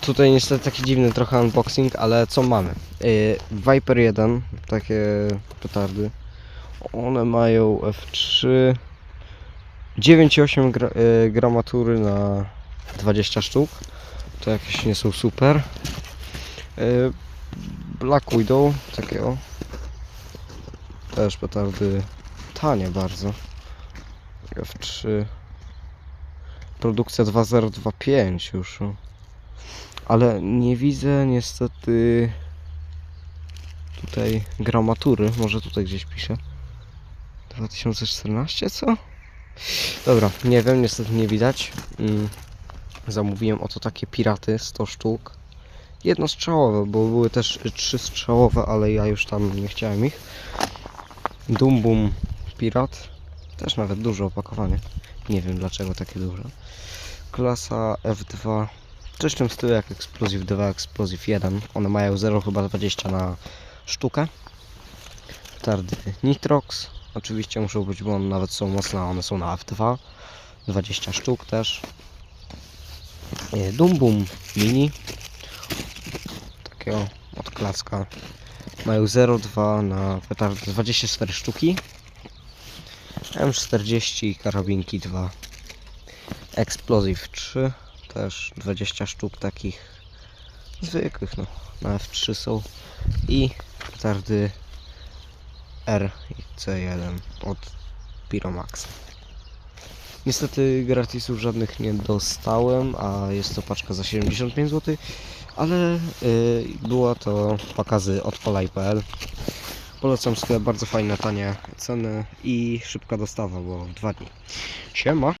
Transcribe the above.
Tutaj niestety taki dziwny trochę unboxing, ale co mamy? Yy, Viper 1, takie petardy. One mają F3 9,8 gra, yy, gramatury na 20 sztuk. To jakieś nie są super. Yy, Black Widow, takie o. Też petardy tanie bardzo. F3 Produkcja 2025 już. Ale nie widzę niestety tutaj gramatury. Może tutaj gdzieś pisze. 2014 co? Dobra, nie wiem, niestety nie widać. Mm. Zamówiłem oto takie piraty 100 sztuk. Jednostrzałowe, bo były też trzy strzałowe, ale ja już tam nie chciałem ich. Dum Bum Pirat. Też nawet duże opakowanie. Nie wiem dlaczego takie duże. Klasa F2. Coś w tym stylu jak Explosive 2, Explosive 1. One mają 0 chyba 20 na sztukę. Petardy Nitrox. Oczywiście muszą być, bo one nawet są mocne, one są na F2. 20 sztuk też. E, Dum Bum Mini. Takiego od klacka. Mają 0,2 na petardy 24 sztuki. M40 karabinki 2. Explosive 3. Też 20 sztuk takich zwykłych, no. Na F3 są. I petardy R i C1 od Pyromax. Niestety gratisów żadnych nie dostałem, a jest to paczka za 75 zł, ale y, była to pokazy od polaj.pl. Polecam sklep, bardzo fajne, tanie ceny i szybka dostawa, bo w dwa dni. Siema!